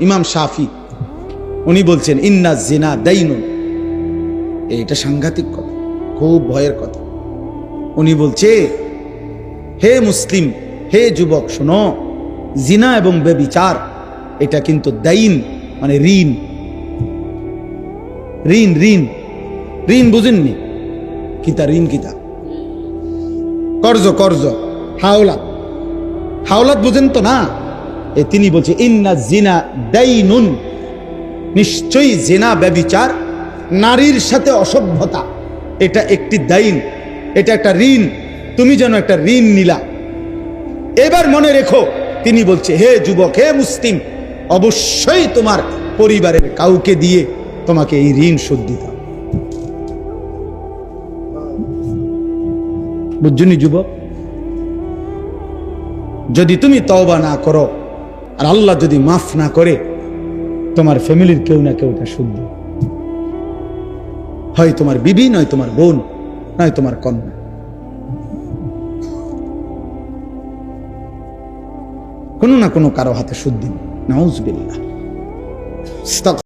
ইমাম শাফি, উনি বলছেন, ইন্না জিনা দাইনুন। এটা সাংঘাতিক কথা, খুব ভয়ের কথা। উনি বলছে, হে মুসলিম, হে যুবক, শোনো, জিনা এবং বেবিচার, এটা কিন্তু দাইন মানে ঋণ। ঋণ ঋণ ঋণ বুঝেননি? কিতা, ঋণ কিতা? কর্জ কর্জ, হাওলাত। হাওলাত বুঝেন তো না? তিনি বলছে, ইন্না জিনা দাইনুন। নিশ্চয়ই জেনা ব্যবিচার, নারীর সাথে অসভ্যতা। এটা একটি দাইন, এটা একটা ঋণ। তুমি যেন একটা ঋণ নিলা। এবার মনে রেখো, তিনি বলছে, হে যুবক, হে মুসলিম, অবশ্যই তোমার পরিবারের কাউকে দিয়ে তোমাকে এই ঋণ শোধ দিতে হবে। বুঝছনি যুবক? যদি তুমি তওবা না করো আর আল্লাহ যদি মাফ না করে, তোমার ফ্যামিলির কেউ না কেউ এটা শুনবে। হয় তোমার বিবি, নয় তোমার বোন, নয় তোমার কন্যা। কোনো না কোনো কারও হাতে শুদ্ধি নাউজবিল্লাহ।